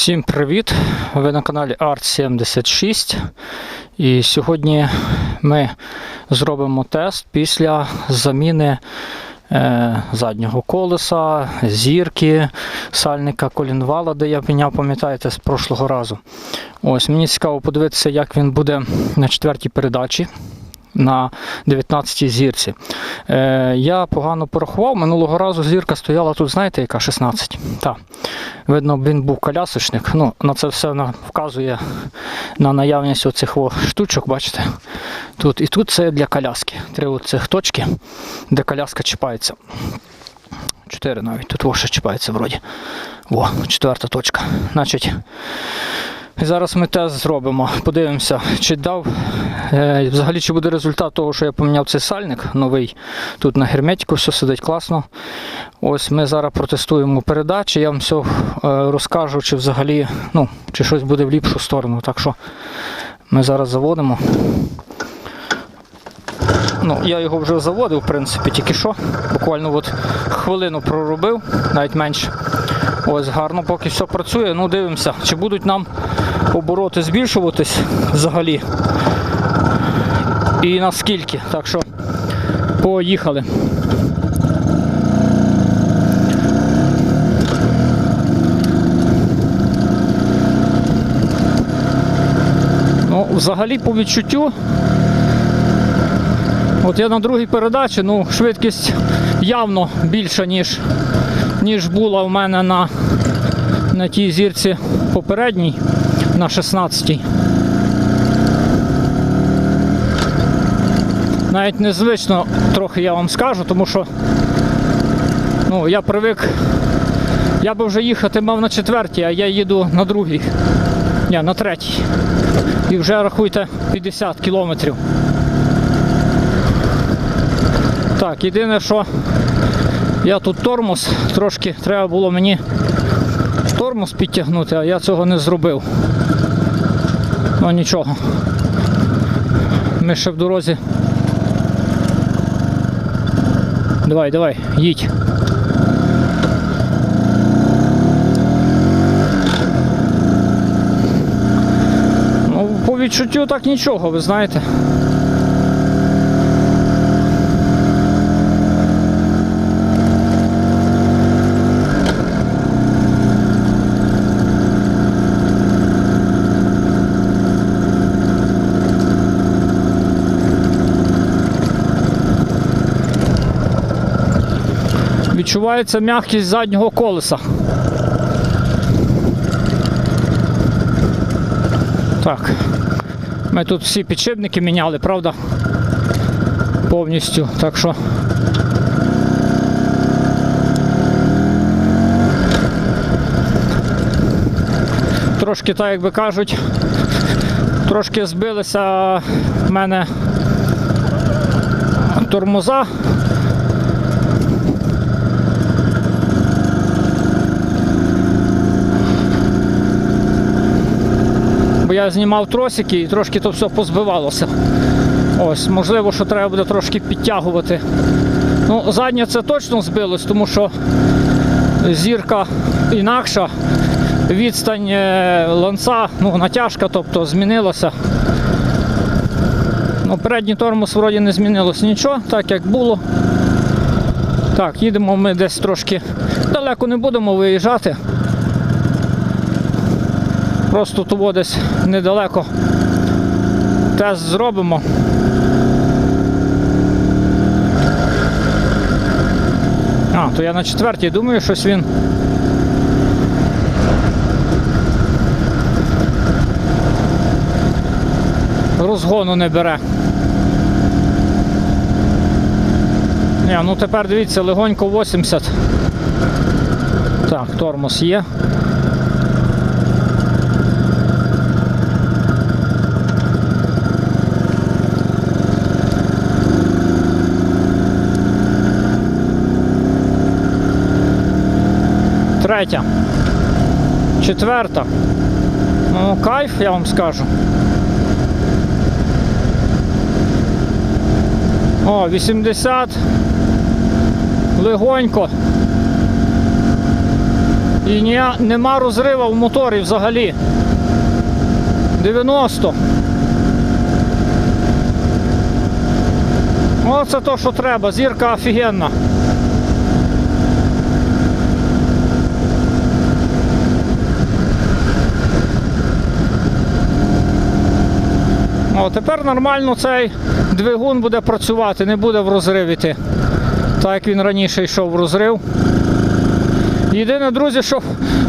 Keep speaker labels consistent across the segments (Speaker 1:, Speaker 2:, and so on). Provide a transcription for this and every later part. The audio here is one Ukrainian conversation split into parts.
Speaker 1: Всім привіт! Ви на каналі Art76. І сьогодні ми зробимо тест після заміни е, заднього колеса, зірки, сальника колінвала, де я міняв, пам'ятаєте, з прошлого разу. Ось мені цікаво подивитися, як він буде на четвертій передачі. На 19-й зірці. Е, я погано порахував. Минулого разу зірка стояла тут, знаєте, яка 16. Так. Видно, він був колясочник. Ну, на це все вказує на наявність оцих штучок, бачите? Тут і тут це для коляски. Три оцих точки, де коляска чіпається. Чотири навіть. Тут о, чіпається вроді. О, четверта точка. Значить, зараз ми тест зробимо. Подивимося, чи дав. Е, взагалі, чи буде результат того, що я поміняв цей сальник новий. Тут на герметику все сидить класно. Ось ми зараз протестуємо передачі. Я вам все е, розкажу, чи взагалі, ну, чи щось буде в ліпшу сторону. Так що ми зараз заводимо. Ну, я його вже заводив, в принципі, тільки що. Буквально от хвилину проробив, навіть менше. Ось гарно, поки все працює. Ну, дивимося, чи будуть нам обороти збільшуватись взагалі. І наскільки. Так що поїхали. Ну, взагалі по відчуттю. От я на другій передачі, ну, швидкість явно більша, ніж, ніж була в мене на, на тій зірці попередній, на 16-й. Навіть незвично трохи я вам скажу, тому що ну, я привик. Я би вже їхати мав на четвертій, а я їду на другій. Ні, на третій. І вже рахуйте 50 кілометрів. Так, єдине, що я тут тормоз, трошки треба було мені тормоз підтягнути, а я цього не зробив. Ну нічого. Ми ще в дорозі. Давай, давай, їдь. Ну, по відчуттю так нічого, ви знаєте. Відчувається м'якість заднього колеса. Так. Ми тут всі підшипники міняли, правда? Повністю. Так що. Трошки, так як би кажуть, трошки збилися в мене тормоза. Бо я знімав тросики і трошки то все позбивалося. Ось, можливо, що треба буде трошки підтягувати. Ну, заднє це точно збилось, тому що зірка інакша, відстань е, ланца, ну, натяжка, тобто змінилася. Ну, передній тормоз вроді не змінилось нічого, так як було. Так, їдемо ми десь трошки далеко не будемо виїжджати. Просто того десь недалеко тест зробимо. А, то я на четвертій думаю, щось він. Розгону не бере. Ні, ну тепер дивіться, легонько 80. Так, тормоз є. Третя. Четверта. Ну, кайф, я вам скажу. О, 80. Легонько. І ні, нема розрива в моторі взагалі. 90. Оце то, що треба. Зірка офігенна. О, тепер нормально цей двигун буде працювати, не буде в розрив іти. Так як він раніше йшов в розрив. Єдине, друзі, що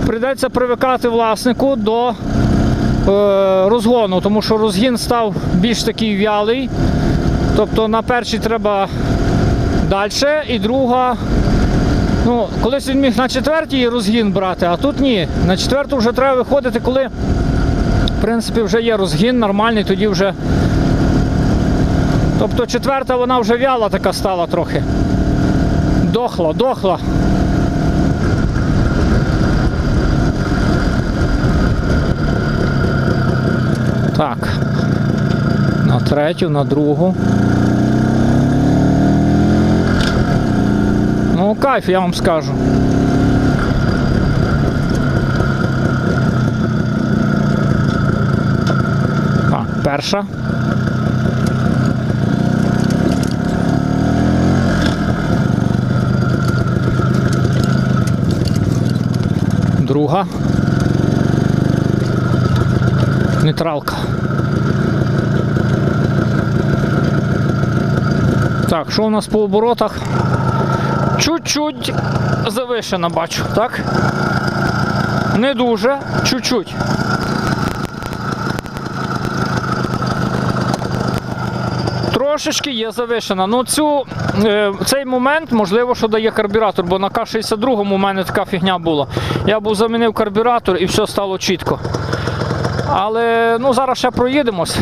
Speaker 1: прийдеться привикати власнику до е, розгону, тому що розгін став більш такий вялий. Тобто на першій треба далі, і друга. Ну, колись він міг на четвертій розгін брати, а тут ні. На четверту вже треба виходити, коли в принципі вже є розгін нормальний, тоді вже. Тобто четверта вона вже вяла така стала трохи. Дохла, дохла. Так. На третю, на другу. Ну, кайф, я вам скажу. Перша. Друга. Нейтралка. Так, що у нас по оборотах? Чуть-чуть завишена бачу, так? Не дуже, чуть-чуть. Трошечки є завишена. Ну цю, е, цей момент, можливо, що дає карбюратор, бо на К-62 у мене така фігня була. Я був замінив карбюратор і все стало чітко. Але ну, зараз ще проїдемось.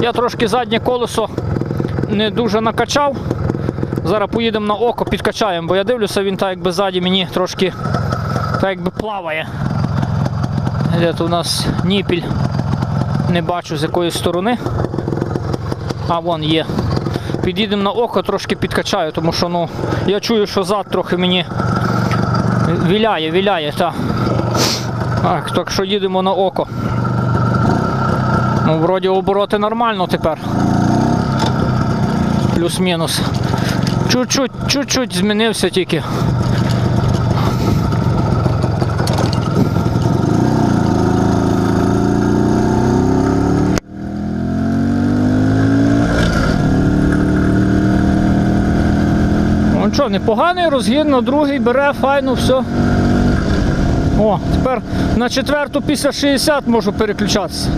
Speaker 1: Я трошки заднє колесо не дуже накачав. Зараз поїдемо на око, підкачаємо, бо я дивлюся, він так якби ззаді мені трошки так якби плаває. Де тут у нас ніпіль. Не бачу з якої сторони. А вон є. Під'їдемо на око, трошки підкачаю, тому що ну, я чую, що зад трохи мені віляє, віляє. Та. Так, так що їдемо на око. Ну, вроді обороти нормально тепер. Плюс-мінус. Чуть-чуть, чуть-чуть змінився тільки. Ну що, непоганий розгін на другий бере, файно, все. О, тепер на четверту після 60 можу переключатися.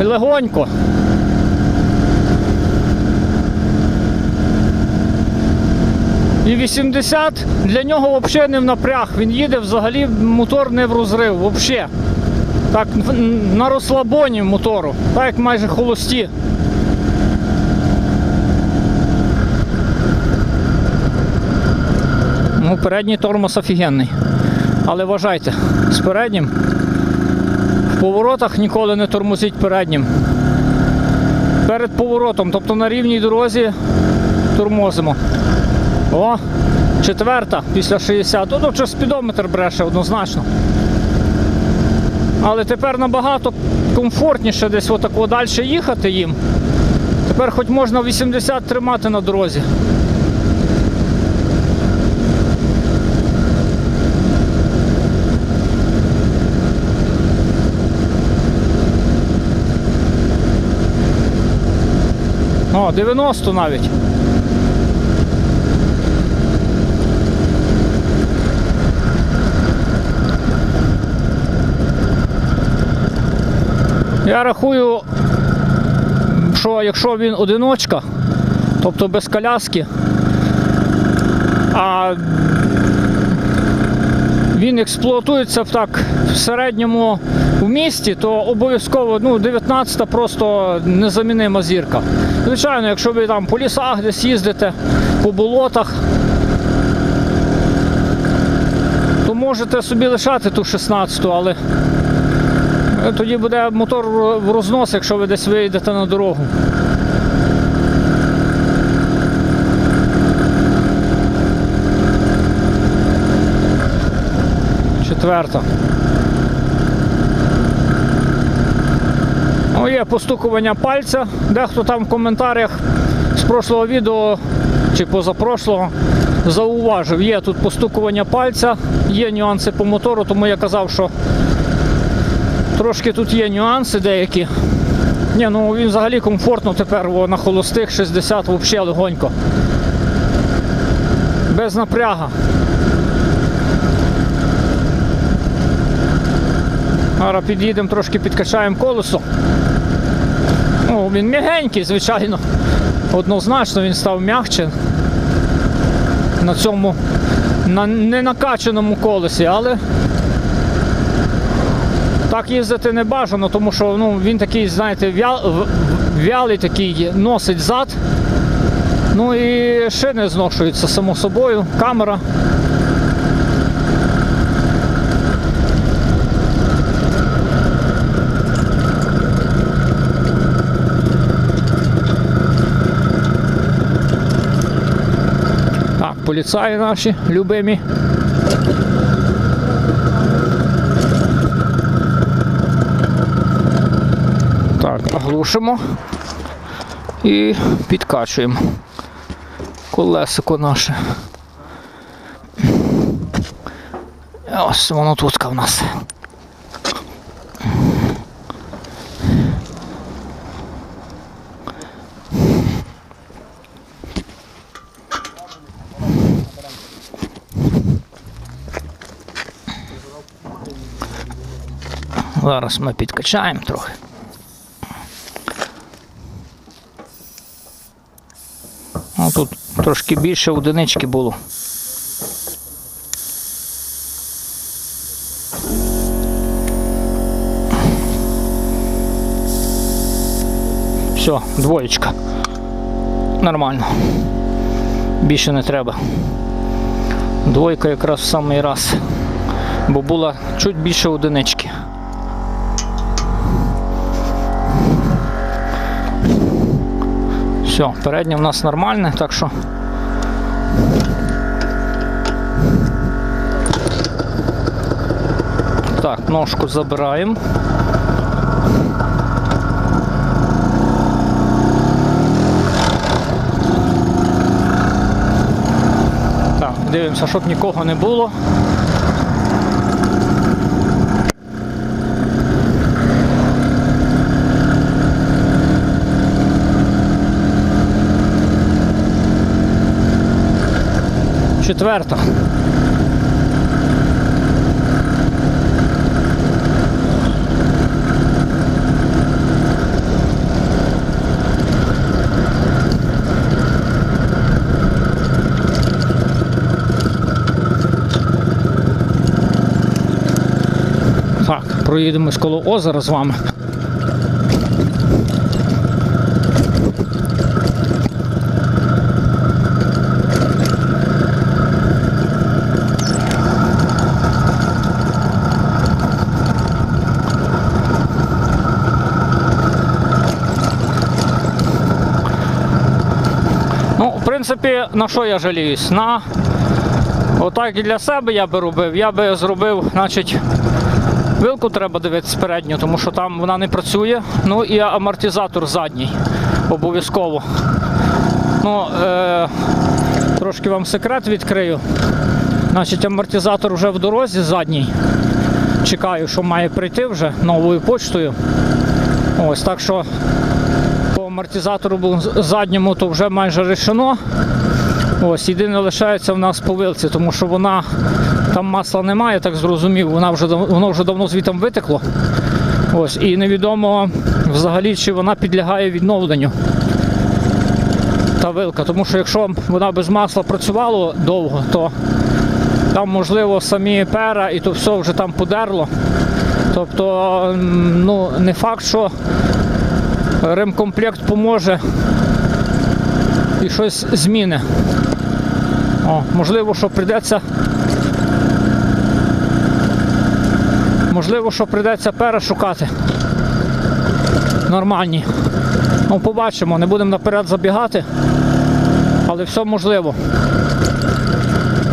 Speaker 1: Легонько. І 80 для нього взагалі не в напряг. Він їде взагалі мотор не в розрив, взагалі. Так, на розслабоні мотору, так як майже холості. Ну, передній тормоз офігенний. Але вважайте, з переднім в поворотах ніколи не тормозіть переднім. Перед поворотом, тобто на рівній дорозі тормозимо. О, четверта після 60. Ну, чи спідометр бреше однозначно. Але тепер набагато комфортніше десь отако далі їхати їм. Тепер хоч можна 80 тримати на дорозі. О, 90 навіть. Я рахую, що якщо він одиночка, тобто без коляски, а він експлуатується так в середньому в місті, то обов'язково ну, 19 просто незамінима зірка. Звичайно, якщо ви там по лісах десь їздите, по болотах, то можете собі лишати ту 16-ту, але тоді буде мотор в рознос, якщо ви десь вийдете на дорогу. Четверта. Ну, є постукування пальця. Дехто там в коментарях з прошлого відео чи позапрошлого зауважив, є тут постукування пальця, є нюанси по мотору, тому я казав, що трошки тут є нюанси деякі. Ні, ну він взагалі комфортно тепер о, на холостих 60 взагалі легонько. Без напряга. Зараз під'їдемо, трошки підкачаємо колесо. Ну, він м'ягенький, звичайно. Однозначно він став м'ягче на цьому на ненакаченому колесі, але так їздити не бажано, тому що ну, він такий, знаєте, в'ялий такий, носить зад. Ну і шини зношуються само собою, камера. Поліцаї наші любимі. Так, оглушимо і підкачуємо колесико наше. Ось воно тут в нас. Зараз ми підкачаємо трохи. Ну, тут трошки більше одинички було. Все, двоєчка. Нормально. Більше не треба. Двойка якраз в самий раз. Бо була чуть більше одинички. Все, переднє в нас нормальне, так що. Так, ножку забираємо. Так, дивимося, щоб нікого не було. Четверта. Так, проїдемось коло озера з вами. Ну, в принципі, на що я жаліюсь? На отак і для себе я би робив. Я би зробив, значить, вилку треба дивитися передню, тому що там вона не працює. Ну і амортизатор задній. Обов'язково. Ну, е, трошки вам секрет відкрию. Значить, амортизатор вже в дорозі задній. Чекаю, що має прийти вже новою почтою. Ось так що амортизатору був задньому то вже майже рішено. Ось, єдине лишається в нас по вилці, тому що вона там масла немає, так зрозумів, вона вже воно вже давно звітом витекло. Ось, і невідомо взагалі, чи вона підлягає відновленню. Та вилка, тому що якщо вона без масла працювала довго, то там можливо самі пера і то все вже там подерло. Тобто, ну, не факт, що ремкомплект поможе і щось зміни. О, можливо, що прийдеться. Можливо, що прийдеться перешукати. Нормальні. Ну, побачимо, не будемо наперед забігати. Але все можливо.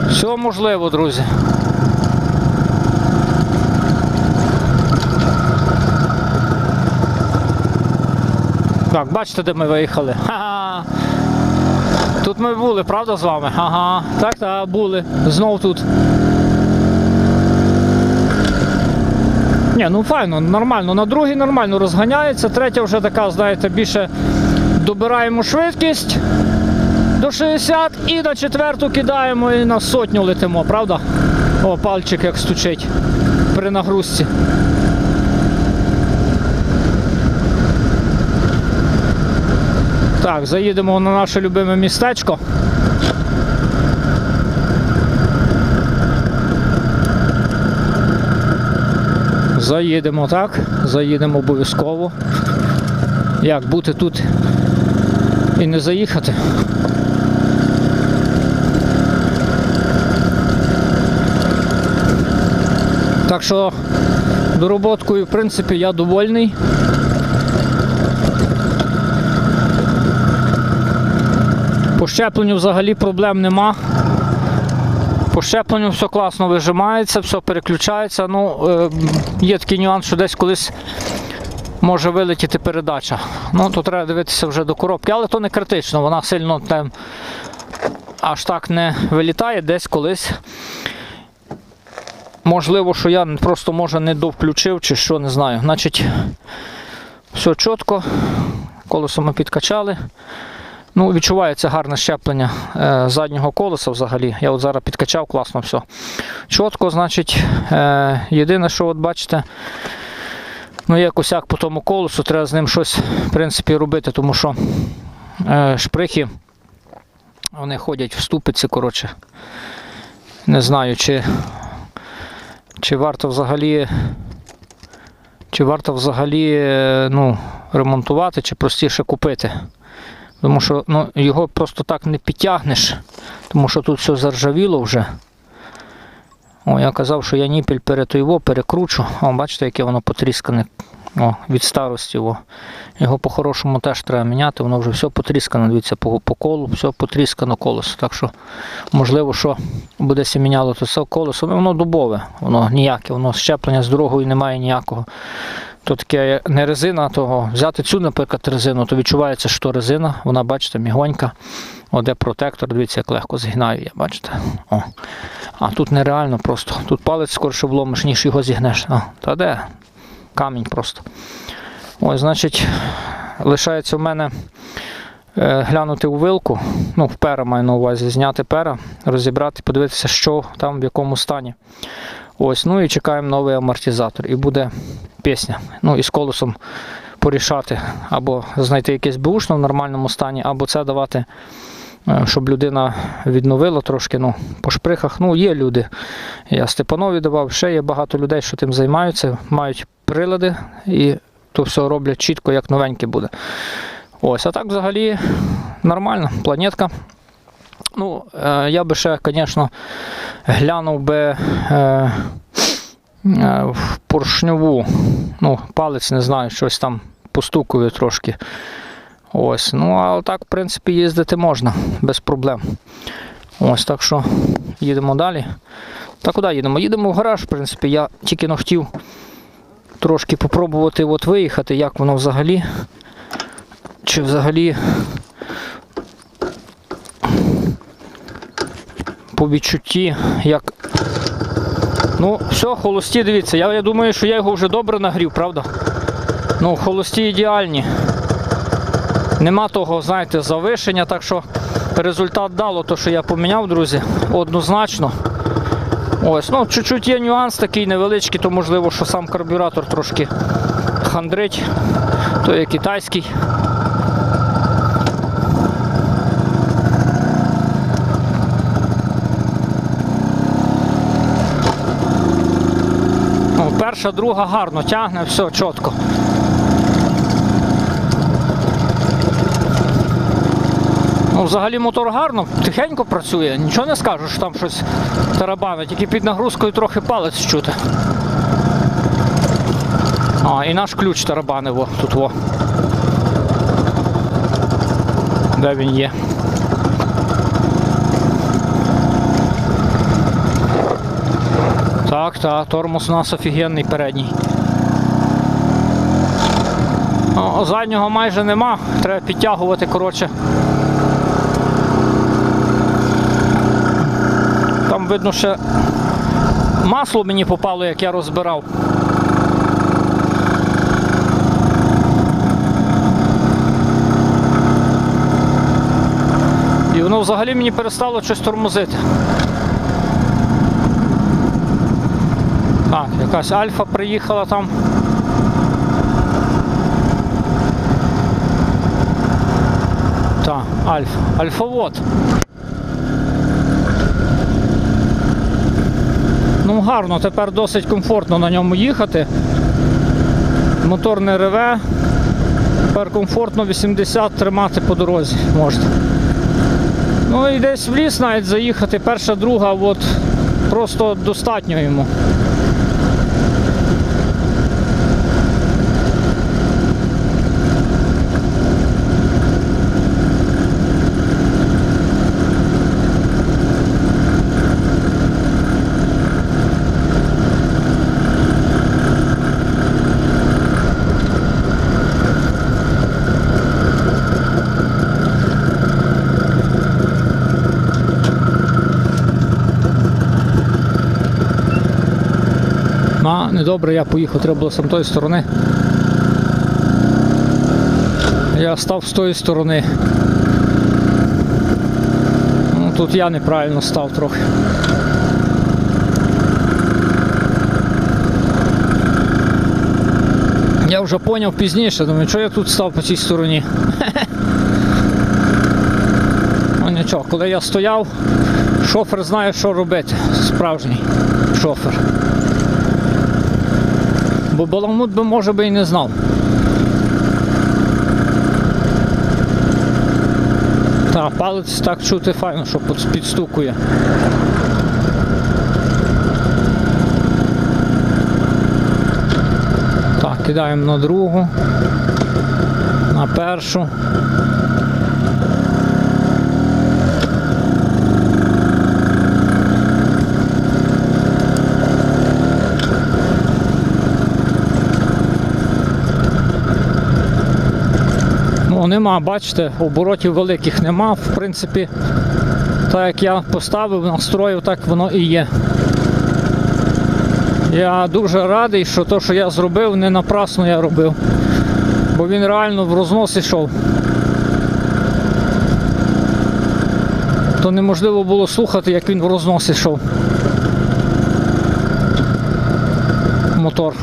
Speaker 1: Все можливо, друзі. Так, бачите, де ми виїхали? Ха-ха. Тут ми були, правда, з вами? Ага. Так, так, були. Знов тут. Ні, ну файно, нормально. На другій нормально розганяється. Третя вже така, знаєте, більше добираємо швидкість до 60 і на четверту кидаємо і на сотню летимо, правда? О, пальчик як стучить при нагрузці. Так, заїдемо на наше любиме містечко. Заїдемо, так? Заїдемо обов'язково. Як бути тут і не заїхати? Так що дороботкою, в принципі, я довольний. Щепленню взагалі проблем нема. По щепленню все класно вижимається, все переключається. Ну, е, є такий нюанс, що десь колись може вилетіти передача. Ну, то треба дивитися вже до коробки, але то не критично, вона сильно там аж так не вилітає, десь колись. Можливо, що я просто може не довключив чи що, не знаю. Значить, все чітко, колесо ми підкачали. Ну, відчувається гарне щеплення е, заднього колеса взагалі. Я от зараз підкачав класно все. Чітко, значить, е, єдине, що от бачите, ну є косяк по тому колесу, треба з ним щось в принципі робити, тому що е, шприхи вони ходять в ступиці, коротше. Не знаю, чи, чи варто взагалі. Чи варто взагалі е, ну, ремонтувати, чи простіше купити. Тому що ну, його просто так не підтягнеш, тому що тут все заржавіло вже. О, я казав, що я ніпель перетойво перекручу. О, бачите, яке воно потріскане О, від старості. О. Його по-хорошому теж треба міняти, воно вже все потріскано, дивіться, по, по колу, все потріскано колесо. Так що, можливо, що буде міняло то це колесо, воно дубове, воно ніяке, воно щеплення з дорогою немає ніякого. То таке не резина, того взяти цю, наприклад, резину, то відчувається, що резина, вона, бачите, мігонька. О, де протектор, дивіться, як легко згинаю я, бачите. О. А тут нереально просто. Тут палець скорше вломиш, ніж його зігнеш. А, та де? Камінь просто. Ось, значить, лишається в мене е, глянути у вилку, ну, в пера маю на увазі, зняти пера, розібрати, подивитися, що там, в якому стані. Ось, ну і чекаємо новий амортизатор. І буде пісня. Ну і з колесом порішати, або знайти якесь бушно в нормальному стані, або це давати, е, щоб людина відновила трошки ну, по шприхах. Ну, є люди. Я Степанові давав, ще є багато людей, що тим займаються, мають прилади і то все роблять чітко, як новеньке буде. Ось, а так взагалі нормально, планетка. Ну, е, я би ще, звісно, глянув би е, е, в поршньову. Ну, палець, не знаю, щось там постукує трошки. Ось. Ну, а так, в принципі, їздити можна без проблем. Ось так що їдемо далі. Та куди їдемо? Їдемо в гараж, в принципі, я тільки но хотів трошки попробувати от виїхати, як воно взагалі. Чи взагалі по відчутті, як. Ну, все, холості, дивіться, я, я думаю, що я його вже добре нагрів, правда? Ну, холості ідеальні. Нема того, знаєте, завишення, так що результат дало, то, що я поміняв, друзі, однозначно. Ось, ну, чуть-чуть є нюанс такий невеличкий, то можливо, що сам карбюратор трошки хандрить, то є китайський. Ну, перша, друга гарно тягне, все чітко. Ну, взагалі мотор гарно, тихенько працює, нічого не скажу, що там щось тарабанить, тільки під нагрузкою трохи палець чути. А, і наш ключ тарабанив тут во. Де він є? Так, так, тормоз у нас офігенний передній. О, заднього майже нема, треба підтягувати, коротше. Там видно ще масло мені попало, як я розбирав. І воно взагалі мені перестало щось тормозити. Якась альфа приїхала там. Так, альфа. Альфовод. Ну гарно, тепер досить комфортно на ньому їхати. Мотор не реве. Тепер комфортно 80 тримати по дорозі можна. Ну і десь в ліс навіть заїхати, перша, друга, от просто достатньо йому. Недобре, я поїхав, треба було з тої сторони. Я став з тої сторони. Ну, тут я неправильно став трохи. Я вже поняв пізніше, думаю, що я тут став по цій стороні. Ну нічого, коли я стояв, шофер знає, що робити. Справжній шофер. Бо баламут би може би і не знав. Та, палець так чути файно, що підстукує. Так, кидаємо на другу, на першу. Ну, нема, бачите, оборотів великих нема. В принципі, так як я поставив, настроїв, так воно і є. Я дуже радий, що те, що я зробив, не напрасно я робив. Бо він реально в рознос ішов. То неможливо було слухати, як він в рознос ішов. Мотор.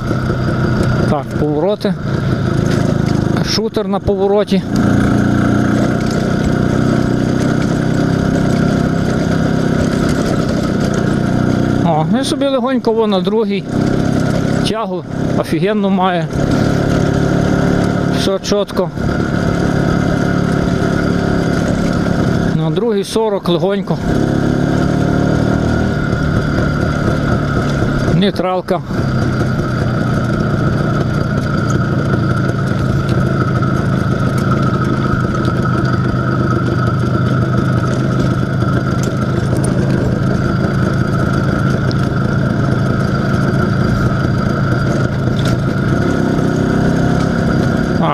Speaker 1: Так, повороти шутер на повороті. О, і собі легонько во на другий. Тягу офігенно має. Все чітко. На другий 40 легонько. Нейтралка.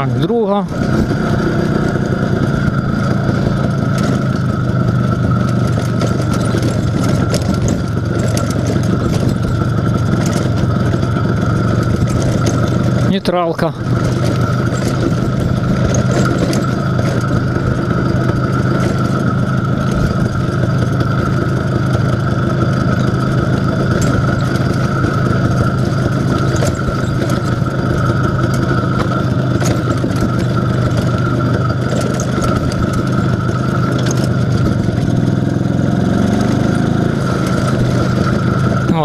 Speaker 1: Так, друга. Нейтралка.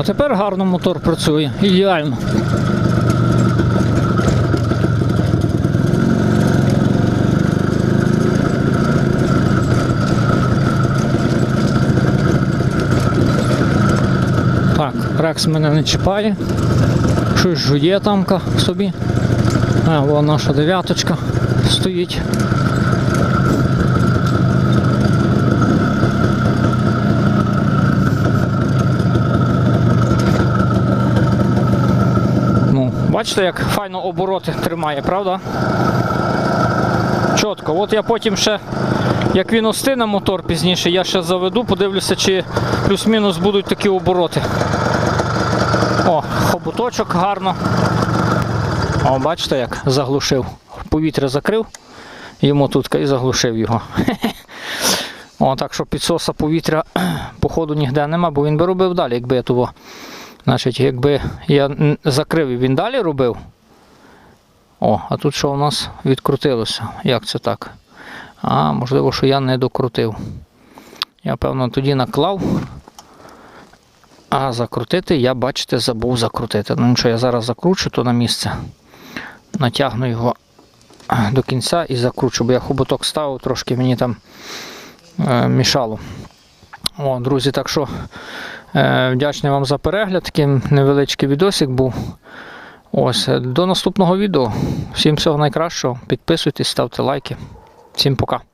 Speaker 1: Тепер гарно мотор працює. Ідеально. Так, рекс мене не чіпає. Щось жує тамка собі. А, вон наша дев'яточка стоїть. Ну, бачите, як файно обороти тримає, правда? Чітко. От я потім ще, як він остине мотор пізніше, я ще заведу, подивлюся, чи плюс-мінус будуть такі обороти. О, хоботочок гарно. О, бачите, як заглушив. Повітря закрив йому тут і заглушив його. О, так що підсоса повітря походу ніде нема, бо він би робив далі, якби я того. Значить, якби я закрив і він далі робив. О, а тут що у нас відкрутилося? Як це так? А, можливо, що я не докрутив. Я, певно, тоді наклав. А закрутити я, бачите, забув закрутити. Ну що, я зараз закручу то на місце. Натягну його до кінця і закручу, бо я хоботок ставив, трошки мені там е, мішало. О, друзі, так що вдячний вам за перегляд. Такий невеличкий відосик був. Ось, е, до наступного відео. Всім всього найкращого. Підписуйтесь, ставте лайки. Всім пока.